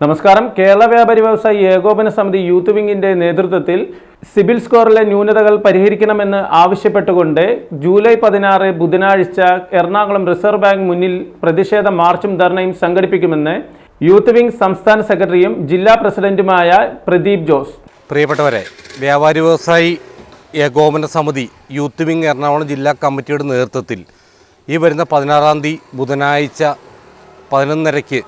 നമസ്കാരം. കേരള വ്യാപാരി വ്യവസായി ഏകോപന സമിതി യൂത്ത് വിങ്ങിന്റെ നേതൃത്വത്തിൽ സിബിൽ സ്കോറിലെ ന്യൂനതകൾ പരിഹരിക്കണമെന്ന് ആവശ്യപ്പെട്ടുകൊണ്ട് ജൂലൈ പതിനാറ് ബുധനാഴ്ച എറണാകുളം റിസർവ് ബാങ്ക് മുന്നിൽ പ്രതിഷേധ മാർച്ചും ധർണയും സംഘടിപ്പിക്കുമെന്ന് യൂത്ത് വിംഗ് സംസ്ഥാന സെക്രട്ടറിയും ജില്ലാ പ്രസിഡന്റുമായ പ്രദീപ് ജോസ്. പ്രിയപ്പെട്ടവരെ വ്യാപാരി വ്യവസായി ഏകോപന സമിതി യൂത്ത് വിംഗ് എറണാകുളം ജില്ലാ കമ്മിറ്റിയുടെ നേതൃത്വത്തിൽ ഈ വരുന്ന പതിനാറാം തീയതി ബുധനാഴ്ച പതിനൊന്നരയ്ക്ക്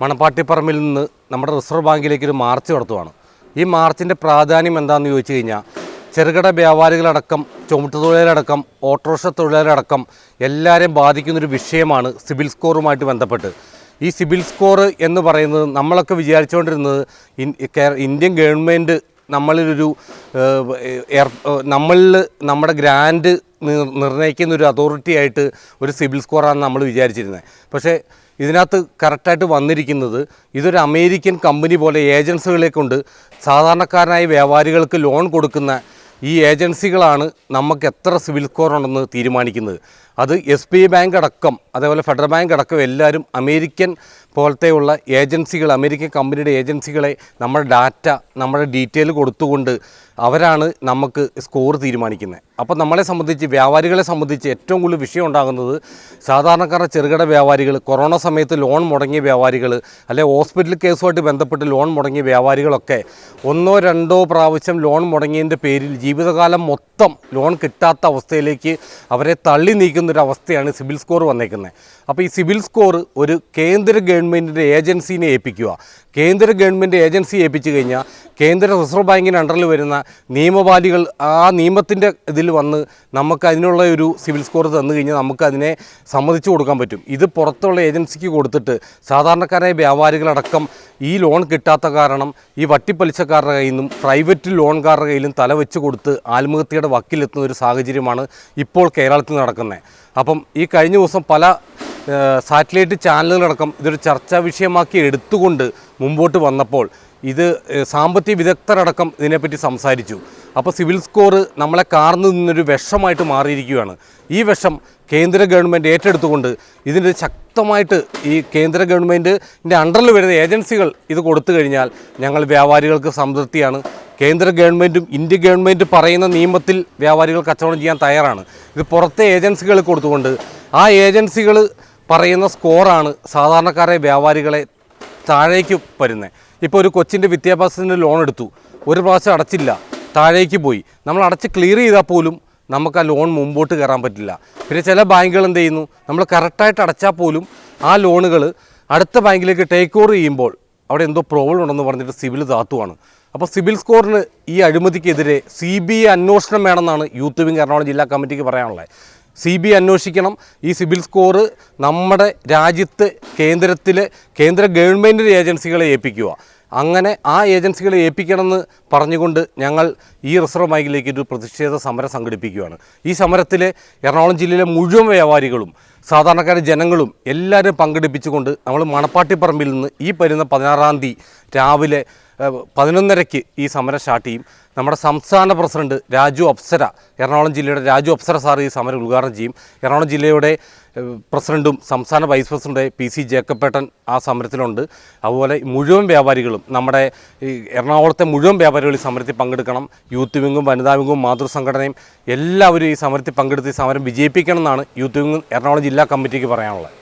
മണപ്പാട്ടിപ്പറമ്പിൽ നിന്ന് നമ്മുടെ റിസർവ് ബാങ്കിലേക്ക് ഒരു മാർച്ച് നടത്തുവാണ്. ഈ മാർച്ചിന്റെ പ്രാധാന്യം എന്താണെന്ന് ചോദിച്ചു കഴിഞ്ഞാൽ ചെറുകിട വ്യാപാരികളടക്കം ചുമട്ടുതൊഴിലാളടക്കം ഓട്ടോറിക്ഷ തൊഴിലാളടക്കം എല്ലാവരെയും ബാധിക്കുന്നൊരു വിഷയമാണ് സിബിൽ സ്കോറുമായിട്ട് ബന്ധപ്പെട്ട്. ഈ സിബിൽ സ്കോർ എന്ന് പറയുന്നത് നമ്മളൊക്കെ വിചാരിച്ചുകൊണ്ടിരുന്നത് ഇന്ത്യൻ ഗവൺമെന്റ് നമ്മളിലൊരു നമ്മളിൽ നമ്മുടെ ഗ്രാൻഡ് നിർ- നിർണയിക്കുന്ന ഒരു അതോറിറ്റി ആയിട്ട് ഒരു സിവിൽ സ്കോറാണ് നമ്മൾ വിചാരിച്ചിരുന്നത് പക്ഷേ ഇതിനകത്ത് കറക്റ്റായിട്ട് വന്നിരിക്കുന്നത് ഇതൊരു അമേരിക്കൻ കമ്പനി പോലെ ഏജൻസികളെ കൊണ്ട് സാധാരണക്കാരനായ വ്യാപാരികൾക്ക് ലോൺ കൊടുക്കുന്ന ഈ ഏജൻസികളാണ് നമുക്ക് എത്ര സിവിൽ സ്കോർ ഉണ്ടെന്ന് തീരുമാനിക്കുന്നത്. അത് എസ് ബി ഐ ബാങ്ക് അടക്കം അതേപോലെ ഫെഡറൽ ബാങ്ക് അടക്കം എല്ലാവരും അമേരിക്കൻ പോലത്തെയുള്ള ഏജൻസികൾ അമേരിക്കൻ കമ്പനിയുടെ ഏജൻസികളെ നമ്മുടെ ഡാറ്റ നമ്മുടെ ഡീറ്റെയിൽ കൊടുത്തുകൊണ്ട് അവരാണ് നമുക്ക് സ്കോർ തീരുമാനിക്കുന്നത്. അപ്പോൾ നമ്മളെ സംബന്ധിച്ച് വ്യാപാരികളെ സംബന്ധിച്ച് ഏറ്റവും കൂടുതൽ വിഷയം ഉണ്ടാകുന്നത് സാധാരണക്കാരുടെ ചെറുകിട വ്യാപാരികൾ കൊറോണ സമയത്ത് ലോൺ മുടങ്ങിയ വ്യാപാരികൾ അല്ലെ ഹോസ്പിറ്റൽ കേസുമായിട്ട് ബന്ധപ്പെട്ട് ലോൺ മുടങ്ങിയ വ്യാപാരികളൊക്കെ ഒന്നോ രണ്ടോ പ്രാവശ്യം ലോൺ മുടങ്ങിയതിന്റെ പേരിൽ ജീവിതകാലം മൊത്തം ലോൺ കിട്ടാത്ത അവസ്ഥയിലേക്ക് അവരെ തള്ളി നീക്കുന്ന ഒരു അവസ്ഥയാണ് സ്കോർ വന്നേക്കുന്നത്. അപ്പോൾ ഈ സിവിൽ സ്കോർ ഒരു കേന്ദ്ര ഗവൺമെന്റിന്റെ ഏജൻസിനെ ഏൽപ്പിക്കുക. കേന്ദ്ര ഗവൺമെന്റ് ഏജൻസി ഏൽപ്പിച്ചു കഴിഞ്ഞാൽ കേന്ദ്ര റിസർവ് ബാങ്കിന്റെ അണ്ടറിൽ വരുന്ന നിയമപാലികൾ ആ നിയമത്തിന്റെ ഇതിൽ വന്ന് നമുക്ക് അതിനുള്ള ഒരു സിവിൽ സ്കോർ തന്നു കഴിഞ്ഞാൽ നമുക്ക് അതിനെ സമ്മതിച്ചു കൊടുക്കാൻ പറ്റും. ഇത് പുറത്തുള്ള ഏജൻസിക്ക് കൊടുത്തിട്ട് സാധാരണക്കാരായ വ്യാപാരികളടക്കം ഈ ലോൺ കിട്ടാത്ത കാരണം ഈ വട്ടിപ്പലിശക്കാരുടെ കയ്യിൽ നിന്നും പ്രൈവറ്റ് ലോൺകാരുടെ കയ്യിലും തല വെച്ച് കൊടുത്ത് ആത്മഹത്യയുടെ വക്കിലെത്തുന്ന ഒരു സാഹചര്യമാണ് ഇപ്പോൾ കേരളത്തിൽ നടക്കുന്നത്. അപ്പം ഈ കഴിഞ്ഞ ദിവസം പല സാറ്റലൈറ്റ് ചാനലുകളടക്കം ഇതൊരു ചർച്ചാ വിഷയമാക്കി എടുത്തുകൊണ്ട് മുമ്പോട്ട് വന്നപ്പോൾ ഇത് സാമ്പത്തിക വിദഗ്ധരടക്കം ഇതിനെപ്പറ്റി സംസാരിച്ചു. അപ്പോൾ സിവിൽ സ്കോർ നമ്മളെ കാർന്നു നിന്നൊരു വിഷമായിട്ട് മാറിയിരിക്കുകയാണ്. ഈ വിഷം കേന്ദ്ര ഗവൺമെന്റ് ഏറ്റെടുത്തുകൊണ്ട് ഇതിന്റെ ശക്തമായിട്ട് ഈ കേന്ദ്ര ഗവൺമെന്റിന്റെ അണ്ടറിൽ വരുന്ന ഏജൻസികൾ ഇത് കൊടുത്തു കഴിഞ്ഞാൽ ഞങ്ങൾ വ്യാപാരികൾക്ക് സംതൃപ്തിയാണ്. കേന്ദ്ര ഗവൺമെന്റും ഇന്ത്യ ഗവൺമെന്റ് പറയുന്ന നിയമത്തിൽ വ്യാപാരികൾ കച്ചവടം ചെയ്യാൻ തയ്യാറാണ്. ഇത് പുറത്തെ ഏജൻസികൾ കൊടുത്തുകൊണ്ട് ആ ഏജൻസികൾ പറയുന്ന സ്കോറാണ് സാധാരണക്കാരെ വ്യാപാരികളെ താഴേക്ക് വരുന്നത്. ഇപ്പോൾ ഒരു കൊച്ചിന്റെ വിദ്യാഭ്യാസത്തിന് ലോൺ എടുത്തു. ഒരു പ്രാവശ്യം അടച്ചില്ല. താഴേക്ക് പോയി. നമ്മൾ അടച്ച് ക്ലിയർ ചെയ്താൽ പോലും നമുക്ക് ആ ലോൺ മുമ്പോട്ട് കയറാൻ പറ്റില്ല. പിന്നെ ചില ബാങ്കുകൾ എന്ത് ചെയ്യുന്നു? നമ്മൾ കറക്റ്റായിട്ട് അടച്ചാൽ പോലും ആ ലോണുകൾ അടുത്ത ബാങ്കിലേക്ക് ടേക്ക് ഓവർ ചെയ്യുമ്പോൾ അവിടെ എന്തോ പ്രോബ്ലം ഉണ്ടെന്ന് പറഞ്ഞിട്ട് സിവിൽ താത്തുവാണ്. അപ്പോൾ സിവിൽ സ്കോറിന് ഈ അഴിമതിക്കെതിരെ സി ബി ഐ അന്വേഷണം വേണമെന്നാണ് യൂത്ത് വിംഗ് എറണാകുളം ജില്ലാ കമ്മിറ്റിക്ക് പറയാനുള്ളത്. സി ബി അന്വേഷിക്കണം. ഈ സിബിൽ സ്കോർ നമ്മുടെ രാജ്യത്ത് കേന്ദ്രത്തിൽ കേന്ദ്ര ഗവൺമെന്റ് ഏജൻസികളെ ഏൽപ്പിക്കുക. അങ്ങനെ ആ ഏജൻസികളെ ഏൽപ്പിക്കണമെന്ന് പറഞ്ഞുകൊണ്ട് ഞങ്ങൾ ഈ റിസർവ് ബാങ്കിലേക്ക് ഒരു പ്രതിഷേധ സമരം സംഘടിപ്പിക്കുകയാണ്. ഈ സമരത്തിൽ എറണാകുളം ജില്ലയിലെ മുഴുവൻ വ്യാപാരികളും സാധാരണക്കാരെ ജനങ്ങളും എല്ലാവരും പങ്കെടുപ്പിച്ചുകൊണ്ട് നമ്മൾ മണപ്പാട്ടിപ്പറമ്പിൽ നിന്ന് ഈ വരുന്ന പതിനാറാം തീയതി രാവിലെ പതിനൊന്നരയ്ക്ക് ഈ സമരം സ്റ്റാർട്ട് ചെയ്യും. നമ്മുടെ സംസ്ഥാന പ്രസിഡന്റ് രാജു അപ്സര എറണാകുളം ജില്ലയുടെ രാജു അപ്സര സാർ ഈ സമരം ഉദ്ഘാടനം ചെയ്യും. എറണാകുളം ജില്ലയുടെ പ്രസിഡന്റും സംസ്ഥാന വൈസ് പ്രസിഡന്റ് പി സി ജേക്കബേട്ടൻ ആ സമരത്തിലുണ്ട്. അതുപോലെ മുഴുവൻ വ്യാപാരികളും നമ്മുടെ എറണാകുളത്തെ മുഴുവൻ വ്യാപാരികൾ ഈ സമരത്തിൽ പങ്കെടുക്കണം. യൂത്ത് വിങ്ങും വനിതാ വിങ്ങും മാതൃസംഘടനയും എല്ലാവരും ഈ സമരത്തിൽ പങ്കെടുത്ത് സമരം വിജയിപ്പിക്കണം എന്നാണ് യൂത്ത് വിങ്ങും എറണാകുളം ജില്ലാ കമ്മിറ്റിക്ക് പറയാനുള്ളത്.